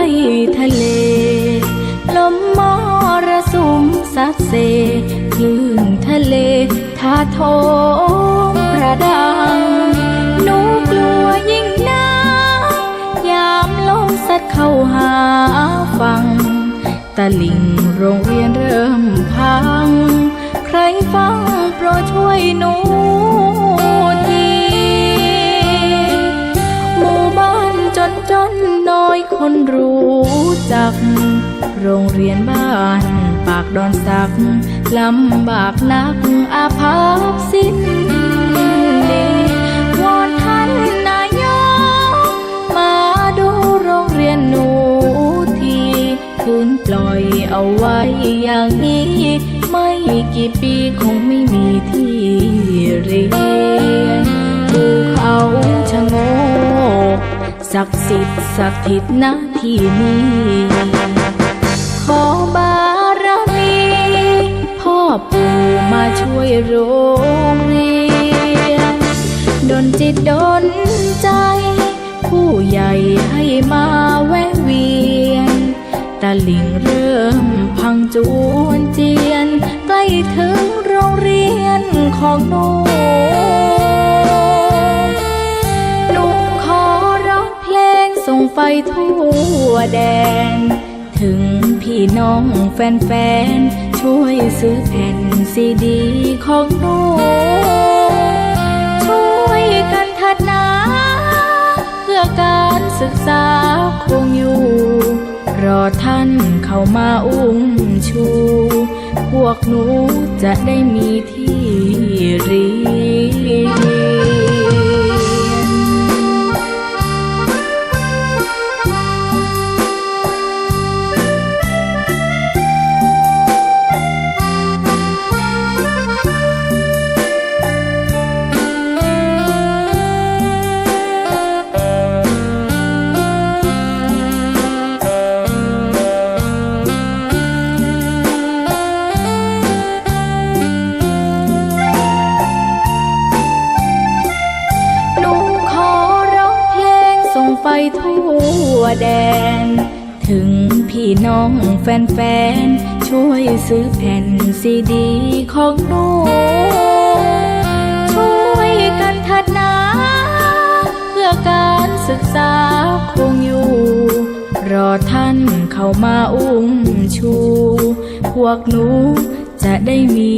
ทะเล ลมมระสุมซัดเซคลื่นทะเลท่าโทมประดังหนูกลัวยิ่งนักยามลมซัดเข้าหาฟังตะลิงโรงเรียนเริ่มพัง ใครฟังโปรดช่วยหนู คนรู้จัก โรงเรียนบ้านปากดอนสักลำบากนักอาภัพสิ้นดีวอนท่านนายกมาดูโรงเรียนหนูทีคืนปล่อยเอาไว้อย่างนี้ ไม่กี่ปีคงไม่มีที่เรียนภูเขา ศักดิ์สิทธิ์สถิตณที่นี้ ขอบารมี พ่อปู่มาช่วยโรงเรียนดนจิตดนใจ ผู้ใหญ่ให้มาแวะเวียนตะลิงเริ่มพังจวนเจียน ใกล้ถึงโรงเรียนของหนู ไปทั่วแดน ถึงพี่น้องแฟนๆ ช่วยซื้อแผ่นซีดีของหนูช่วยกันเถัดนะเพื่อการศึกษาคงอยู่ รอท่านเข้ามาอุ้มชู พวกหนูจะได้มีที่ ไปทั่วแดน ถึงพี่น้องแฟนๆ ช่วยซื้อแผ่นซีดีของหนู ช่วยกันเถัดนะเพื่อการศึกษาคงอยู่ รอท่านเข้ามาอุ้มชู พวกหนูจะได้มี